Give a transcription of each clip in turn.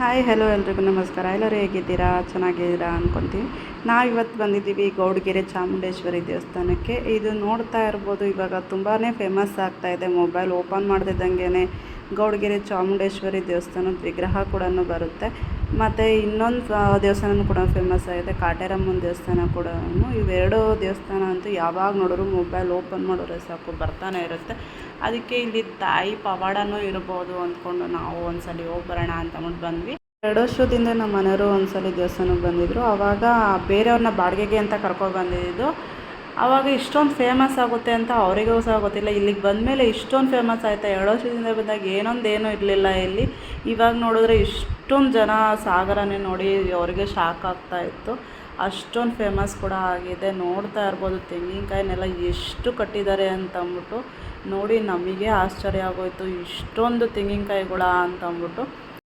Hi hello ಎಲ್ರಿಗೂ ನಮಸ್ಕಾರ. ಎಲ್ಲರೂ ಹೇಗಿದ್ದೀರಾ? ಚೆನ್ನಾಗಿದ್ದೀರಾ ಅಂದ್ಕೊತೀವಿ ನಾವು ಇವತ್ತು ಬಂದಿದ್ದೀವಿ ಗೌಡಗೆರೆ ಚಾಮುಂಡೇಶ್ವರಿ ದೇವಸ್ಥಾನಕ್ಕೆ. ಇದು ನೋಡ್ತಾ ಇರ್ಬೋದು, ಇವಾಗ ತುಂಬಾ ಫೇಮಸ್ ಆಗ್ತಾ ಇದೆ. ಮೊಬೈಲ್ ಓಪನ್ ಮಾಡ್ತಿದ್ದಂಗೆ ಗೌಡಗೆರೆ ಚಾಮುಂಡೇಶ್ವರಿ ದೇವಸ್ಥಾನದ ವಿಗ್ರಹ ಕೂಡ ಬರುತ್ತೆ. ಮತ್ತು ಇನ್ನೊಂದು ದೇವಸ್ಥಾನವೂ ಕೂಡ ಫೇಮಸ್ ಆಗಿದೆ. ಕಾಟೇರಮ್ಮನ ದೇವಸ್ಥಾನ ಕೂಡ ಇವೆರಡು ದೇವಸ್ಥಾನ ಅಂತೂ ಯಾವಾಗ ನೋಡಿದ್ರು ಮೊಬೈಲ್ ಓಪನ್ ಮಾಡಿದ್ರೆ ಸಾಕು, ಬರ್ತಾನೆ ಇರುತ್ತೆ. ಅದಕ್ಕೆ ಇಲ್ಲಿ ತಾಯಿ ಪವಾಡನೂ ಇರ್ಬೋದು ಅಂದ್ಕೊಂಡು ನಾವು ಒಂದ್ಸಲಿ ಹೋಗಿ ಬರೋಣ ಅಂತ ಅಂದ್ಬಿಟ್ಟು ಬಂದ್ವಿ. ಎರಡು ವರ್ಷದಿಂದ ನಮ್ಮ ಮನೆಯವರು ಒಂದ್ಸಲ ದೇವಸ್ಥಾನಕ್ಕೆ ಬಂದಿದ್ರು. ಆವಾಗ ಬೇರೆಯವ್ರನ್ನ ಬಾಡಿಗೆಗೆ ಅಂತ ಕರ್ಕೊಂಡು ಬಂದಿದ್ದು. ಆವಾಗ ಇಷ್ಟೊಂದು ಫೇಮಸ್ ಆಗುತ್ತೆ ಅಂತ ಅವರಿಗೂ ಸಹ ಗೊತ್ತಿಲ್ಲ. ಇಲ್ಲಿಗೆ ಬಂದಮೇಲೆ ಇಷ್ಟೊಂದು ಫೇಮಸ್ ಆಯಿತಾ? ಎರಡು ವರ್ಷದಿಂದ ಬಂದಾಗ ಏನೊಂದು ಏನೂ ಇರಲಿಲ್ಲ ಇಲ್ಲಿ. ಇವಾಗ ನೋಡಿದ್ರೆ ಇಷ್ಟೊಂದು ಜನ ಸಾಗರನೇ ನೋಡಿ ಅವರಿಗೆ ಶಾಕ್ ಆಗ್ತಾ ಇತ್ತು. ಅಷ್ಟೊಂದು ಫೇಮಸ್ ಕೂಡ ಆಗಿದೆ. ನೋಡ್ತಾ ಇರ್ಬೋದು, ತೆಂಗಿನಕಾಯಿನೆಲ್ಲ ಎಷ್ಟು ಕಟ್ಟಿದ್ದಾರೆ ಅಂತಂದ್ಬಿಟ್ಟು ನೋಡಿ, ನಮಗೆ ಆಶ್ಚರ್ಯ ಆಗೋಯ್ತು. ಇಷ್ಟೊಂದು ತೆಂಗಿನಕಾಯಿಗಳ ಅಂತಂದ್ಬಿಟ್ಟು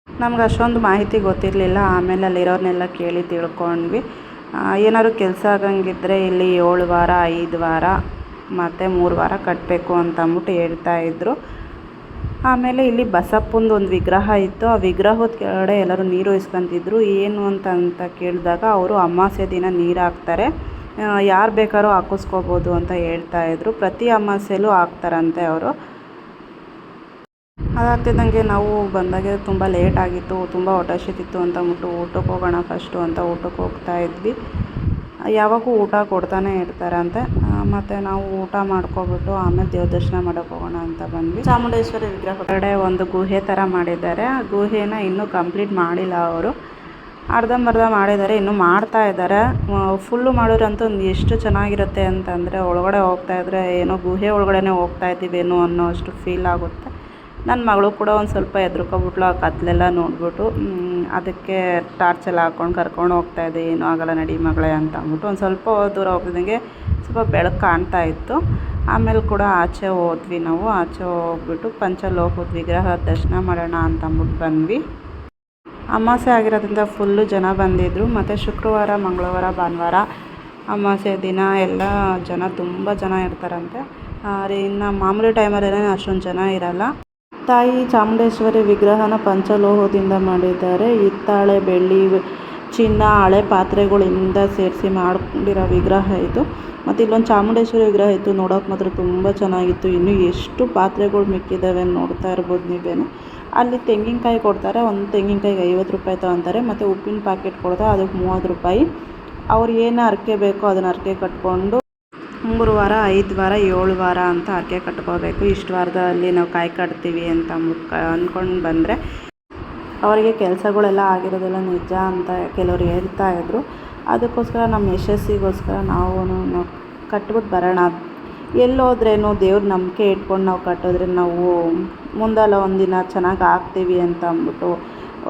ನಮ್ಗೆ ಅಷ್ಟೊಂದು ಮಾಹಿತಿ ಗೊತ್ತಿರಲಿಲ್ಲ. ಆಮೇಲೆ ಅಲ್ಲಿರೋರ್ನೆಲ್ಲ ಕೇಳಿ ತಿಳ್ಕೊಂಡ್ವಿ. ಏನಾದ್ರು ಕೆಲಸ ಆಗಂಗಿದ್ರೆ ಇಲ್ಲಿ ಏಳು ವಾರ, ಐದು ವಾರ, ಮತ್ತು ಮೂರು ವಾರ ಕಟ್ಟಬೇಕು ಅಂತ ಅಂದ್ಬಿಟ್ಟು ಹೇಳ್ತಾಯಿದ್ರು ಆಮೇಲೆ ಇಲ್ಲಿ ಬಸಪ್ಪಂದು ಒಂದು ವಿಗ್ರಹ ಇತ್ತು. ಆ ವಿಗ್ರಹದ ಕೆಳಗಡೆ ಎಲ್ಲರೂ ನೀರು ಇಸ್ಕೊಂತಿದ್ರು ಏನು ಅಂತ ಅಂತ ಕೇಳಿದಾಗ ಅವರು ಅಮಾವಾಸ್ಯೆ ದಿನ ನೀರು ಹಾಕ್ತಾರೆ. ಯಾರು ಬೇಕಾದ್ರೂ ಹಾಕಿಸ್ಕೋಬೋದು ಅಂತ ಹೇಳ್ತಾ ಹೇಳ್ತಾಯಿದ್ರು ಪ್ರತಿ ಅಮಾವಾಸ್ಯೆಲೂ ಹಾಕ್ತಾರಂತೆ ಅವರು. ಅದಾಗ್ತಿದ್ದಂಗೆ ನಾವು ಬಂದಾಗೆ ತುಂಬ ಲೇಟ್ ಆಗಿತ್ತು ತುಂಬ ಹೊಟ್ಟೆ ಹಸಿತಿತ್ತು ಅಂತ ಅಂದ್ಬಿಟ್ಟು ಊಟಕ್ಕೆ ಹೋಗೋಣ ಫಸ್ಟು ಅಂತ ಊಟಕ್ಕೆ ಹೋಗ್ತಾ ಇದ್ವಿ. ಯಾವಾಗೂ ಊಟ ಕೊಡ್ತಾನೆ ಇರ್ತಾರಂತೆ ಮತ್ತು ನಾವು ಊಟ ಮಾಡ್ಕೊಬಿಟ್ಟು ಆಮೇಲೆ ದೇವ್ರ ದರ್ಶನ ಮಾಡೋಕ್ಕೆ ಹೋಗೋಣ ಅಂತ ಬಂದ್ವಿ. ಚಾಮುಂಡೇಶ್ವರಿ ವಿಗ್ರಹ ಕಡೆ ಒಂದು ಗುಹೆ ಥರ ಮಾಡಿದ್ದಾರೆ. ಆ ಗುಹೆನ ಇನ್ನೂ ಕಂಪ್ಲೀಟ್ ಮಾಡಿಲ್ಲ ಅವರು. ಅರ್ಧಂಬರ್ಧ ಮಾಡಿದ್ದಾರೆ ಇನ್ನೂ ಮಾಡ್ತಾ ಇದ್ದಾರೆ. ಫುಲ್ಲು ಒಂದು ಎಷ್ಟು ಚೆನ್ನಾಗಿರುತ್ತೆ ಅಂತಂದರೆ ಒಳಗಡೆ ಹೋಗ್ತಾ ಇದ್ದರೆ ಏನೋ ಗುಹೆ ಒಳಗಡೆನೇ ಹೋಗ್ತಾ ಇದ್ದೀವೇನೋ ಅನ್ನೋ ಅಷ್ಟು ಫೀಲ್ ಆಗುತ್ತೆ. ನನ್ನ ಮಗಳು ಕೂಡ ಒಂದು ಸ್ವಲ್ಪ ಹೆದ್ರುಕೊಂಬಿಟ್ಲು ಆ ಕತ್ತಲೆಲ್ಲ ನೋಡಿಬಿಟ್ಟು ಅದಕ್ಕೆ ಟಾರ್ಚ್ ಎಲ್ಲ ಹಾಕ್ಕೊಂಡು ಕರ್ಕೊಂಡು ಹೋಗ್ತಾಯಿದ್ದೆ ಏನೂ ಆಗಲ್ಲ ನಡಿ ಮಗಳೇ ಅಂತ ಅಂದ್ಬಿಟ್ಟು ಒಂದು ಸ್ವಲ್ಪ ದೂರ ಹೋಗಿದಂಗೆ ಸ್ವಲ್ಪ ಬೆಳಕು ಕಾಣ್ತಾ ಇತ್ತು. ಆಮೇಲೆ ಕೂಡ ಆಚೆ ಹೋದ್ವಿ ನಾವು, ಆಚೆ ಹೋಗ್ಬಿಟ್ಟು ಪಂಚಲೋಕದ ವಿಗ್ರಹ ದರ್ಶನ ಮಾಡೋಣ ಅಂತ ಅಂದ್ಬಿಟ್ಟು ಬಂದ್ವಿ. ಅಮಾಸೆ ಆಗಿರೋದ್ರಿಂದ ಫುಲ್ಲು ಜನ ಬಂದಿದ್ದರು ಮತ್ತು ಶುಕ್ರವಾರ, ಮಂಗಳವಾರ, ಭಾನುವಾರ ಅಮಾವಾಸ್ಯೆ ದಿನ ಎಲ್ಲ ಜನ ತುಂಬ ಜನ ಇರ್ತಾರಂತೆ. ಇನ್ನು ಮಾಮೂಲಿ ಟೈಮಲ್ಲಿ ಅಷ್ಟೊಂದು ಜನ ಇರೋಲ್ಲ. ತಾಯಿ ಚಾಮುಂಡೇಶ್ವರಿ ವಿಗ್ರಹನ ಪಂಚಲೋಹದಿಂದ ಮಾಡಿದ್ದಾರೆ. ಹಿತ್ತಾಳೆ, ಬೆಳ್ಳಿ, ಚಿನ್ನ, ಹಳೆ ಪಾತ್ರೆಗಳಿಂದ ಸೇರಿಸಿ ಮಾಡ್ಕೊಂಡಿರೋ ವಿಗ್ರಹ ಇದು. ಮತ್ತು ಇಲ್ಲೊಂದು ಚಾಮುಂಡೇಶ್ವರಿ ವಿಗ್ರಹ ಇತ್ತು, ನೋಡೋಕೆ ಮಾತ್ರ ತುಂಬ ಚೆನ್ನಾಗಿತ್ತು. ಇನ್ನು ಎಷ್ಟು ಪಾತ್ರೆಗಳು ಮಿಕ್ಕಿದ್ದಾವೆ ನೋಡ್ತಾ ಇರ್ಬೋದು ನೀವೇನು. ಅಲ್ಲಿ ತೆಂಗಿನಕಾಯಿ ಕೊಡ್ತಾರೆ, ಒಂದು ತೆಂಗಿನಕಾಯಿಗೆ ಐವತ್ತು ರೂಪಾಯಿ ತೊಗೊತಾರೆ. ಮತ್ತು ಉಪ್ಪಿನ ಪ್ಯಾಕೆಟ್ ಕೊಡ್ತಾರೆ, ಅದಕ್ಕೆ ಮೂವತ್ತು ರೂಪಾಯಿ. ಅವ್ರು ಏನು ಹರಕೆ ಬೇಕೋ ಅದನ್ನು ಹರಕೆ ಕಟ್ಕೊಂಡು ಮೂರು ವಾರ ಐದು ವಾರ ಏಳು ವಾರ ಅಂತ ಹರಕೆ ಕಟ್ಕೋಬೇಕು. ಇಷ್ಟು ವಾರದಲ್ಲಿ ನಾವು ಕಾಯಿ ಕಟ್ತೀವಿ ಅಂತ ಅಂದ್ಕೊಂಡು ಬಂದರೆ ಅವರಿಗೆ ಕೆಲಸಗಳೆಲ್ಲ ಆಗಿರೋದೆಲ್ಲ ನಿಜ ಅಂತ ಕೆಲವರು ಹೇಳ್ತಾ ಇದ್ದರು ಅದಕ್ಕೋಸ್ಕರ ನಮ್ಮ ಯಶಸ್ಸಿಗೋಸ್ಕರ ನಾವು ಕಟ್ಬಿಟ್ಟು ಬರೋಣ. ಎಲ್ಲೋದ್ರೇನು ದೇವ್ರ ನಂಬಿಕೆ ಇಟ್ಕೊಂಡು ನಾವು ಕಟ್ಟಿದ್ರೆ ನಾವು ಮುಂದಲ್ಲ ಒಂದಿನ ಚೆನ್ನಾಗಿ ಆಗ್ತೀವಿ ಅಂತ ಅಂದ್ಬಿಟ್ಟು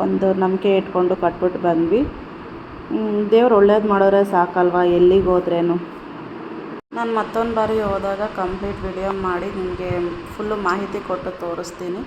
ಒಂದು ನಂಬಿಕೆ ಇಟ್ಕೊಂಡು ಕಟ್ಬಿಟ್ಟು ಬಂದ್ವಿ. ದೇವ್ರು ಒಳ್ಳೇದು ಮಾಡೋರೆ ಸಾಕಲ್ವಾ? ಎಲ್ಲಿಗೆ ಹೋದ್ರೇನು? ನಾನು ಮತ್ತೊಂದು ಬಾರಿ ಹೋದಾಗ ಕಂಪ್ಲೀಟ್ ವಿಡಿಯೋ ಮಾಡಿ ನಿಮಗೆ ಫುಲ್ಲು ಮಾಹಿತಿ ಕೊಟ್ಟು ತೋರಿಸ್ತೀನಿ.